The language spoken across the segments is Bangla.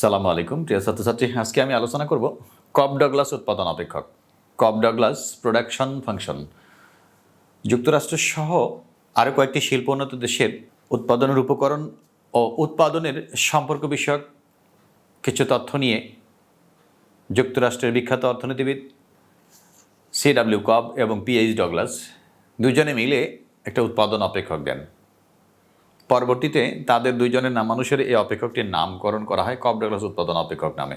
সালামু আলাইকুম, প্রিয় ছাত্রছাত্রী। আজকে আমি আলোচনা করব কপ ডগলাস উৎপাদন অপেক্ষক, কপ ডগলাস প্রোডাকশন ফাংশন যুক্তরাষ্ট্র সহ আরও কয়েকটি শিল্পোন্নত দেশের উৎপাদনের উপকরণ ও উৎপাদনের সম্পর্ক বিষয়ক কিছু তথ্য নিয়ে যুক্তরাষ্ট্রের বিখ্যাত অর্থনীতিবিদ সি সিডাব্লিউ কব এবং পিএইচ ডগলাস দুজনে মিলে একটা উৎপাদন অপেক্ষক দেন। পরবর্তীতে তাদের দুইজনের নাম মানুষের এই অপেক্ষকটির নামকরণ করা হয় কপ ডগলাস উৎপাদন অপেক্ষক নামে।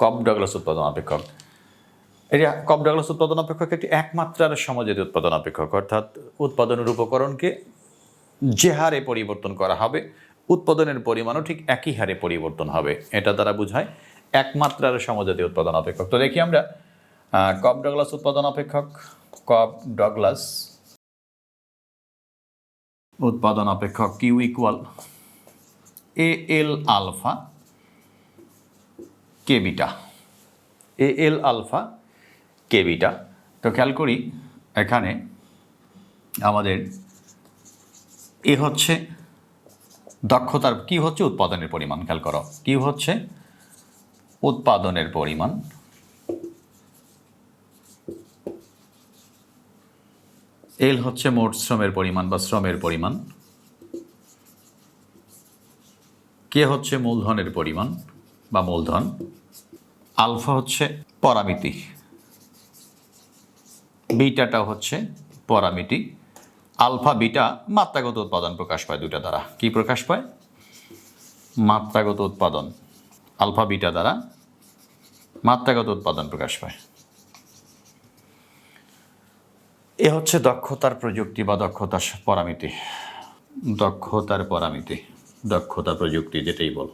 কপ ডগলাস উৎপাদন অপেক্ষক। এটা কপ ডগলাস উৎপাদন অপেক্ষক একটি একমাত্রার সমাজিত উৎপাদন অপেক্ষক, অর্থাৎ উৎপাদনের উপকরণকে যে হারে পরিবর্তন করা হবে, উৎপাদনের পরিমাণও ঠিক একই হারে পরিবর্তন হবে, এটা দ্বারা বোঝায়। একমাত্রার সমজাতি উৎপাদন অপেক্ষক। তো দেখি আমরা কপ ডগলাস উৎপাদন অপেক্ষক কপ ডগলাস উৎপাদন অপেক্ষক Q equal A L alpha K beta A L alpha K beta তো খেয়াল করি, এখানে আমাদের এ হচ্ছে দক্ষতার কি হচ্ছে উৎপাদনের পরিমাণ, খেয়াল করো। কি হচ্ছে উৎপাদনের পরিমাণ। এল হচ্ছে মোট শ্রমের পরিমাণ বা শ্রমের পরিমাণ। কে হচ্ছে মূলধনের পরিমাণ বা মূলধন? আলফা হচ্ছে পরামিতি। বিটাটা হচ্ছে পরামিতি। আলফা, বিটা মাত্রাগত উৎপাদন প্রকাশ পায় দুটা দ্বারা। কি প্রকাশ পায়? মাত্রাগত উৎপাদন। আলফা, বিটা দ্বারা মাত্রাগত উৎপাদন প্রকাশ পায়। এ হচ্ছে দক্ষতার প্রযুক্তি বা দক্ষতার পরামিতি। দক্ষতার পরামিতি, দক্ষতা প্রযুক্তি যেটাই বল।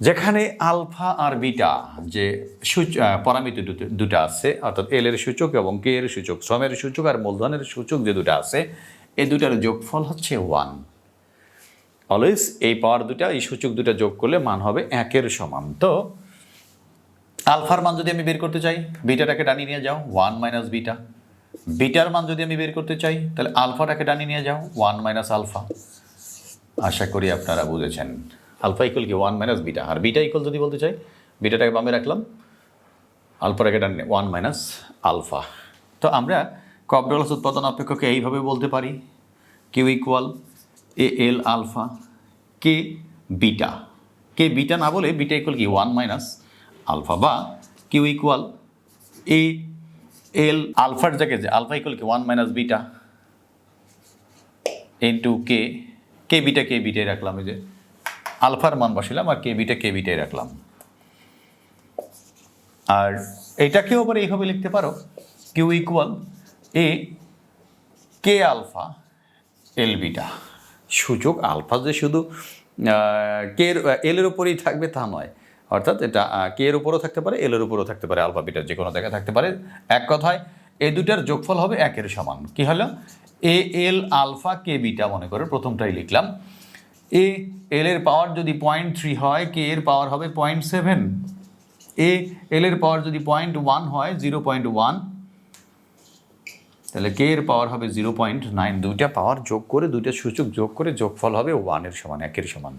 যেখানে আলফা আর বিটা যে সূচ পরামিতি দুটো- আছে, অর্থাৎ এল এর সূচক এবং কে এর সূচক শ্রমের সূচক আর মূলধনের সূচক যে দুটো আছে, এই দুটার যোগফল হচ্ছে ওয়ান। অলওয়েজ এই পাওয়ার দুটা, এই সূচক দুটা যোগ করলে মান হবে একের সমান। তো আলফার মান যদি আমি বের করতে চাই, বিটাটাকে টানিয়ে নিয়ে যাও ওয়ান মাইনাস বিটা। বিটার মান যদি আমি বের করতে চাই, তাহলে আলফাটাকে টানিয়ে নিয়ে যাও ওয়ান মাইনাস আলফা। আশা করি আপনারা বুঝেছেন। আলফা ইকুয়াল কি? One minus beta. আর বিটা ইকুয়াল যদি বলতে চাই, বিটাটাকে বামে রাখলাম, আলফাটাকে টানিয়ে ওয়ান মাইনাস আলফা। তো আমরা কপডলাস উৎপাদন অপেক্ষকে এইভাবে বলতে পারি Q equal A L alpha K beta. K beta না বলে বিটা ইকুয়াল কি? ওয়ান মাইনাস আলফা বা কিউ ইকুয়াল এ এল আলফার জায়গায় যে আলফা ইকুয়াল কি one minus beta into K K beta K বিটাই রাখলাম এই যে আলফার মান বসালাম আর কে বিটা কে বিটাই রাখলাম। আর এটাকেও আবার এইভাবে লিখতে পারো। Q equal A K alpha L beta সূচক আলফা যে শুধু কে এলের ওপরেই থাকবে তা নয়। অর্থাৎ এটা কে এর উপরও থাকতে পারে, এল এর উপরও থাকতে পারে, আলফা বিটার যে কোনো জায়গায় থাকতে পারে। এক কথায়, এই দুটার যোগফল হবে একের সমান। কি হলো? এ, এল, আলফা, কে, বিটা মনে করে প্রথমটাই লিখলাম। এ, এল এর পাওয়ার যদি পয়েন্ট থ্রি হয়, কে এর পাওয়ার হবে পয়েন্ট সেভেন? এ, এল এর পাওয়ার যদি পয়েন্ট ওয়ান হয়, জিরো পয়েন্ট ওয়ান, তাহলে কে এর পাওয়ার হবে জিরো পয়েন্ট নাইন? দুইটা পাওয়ার যোগ করে, দুইটা সূচক যোগ করে যোগফল হবে ওয়ানের সমান, একের সমান।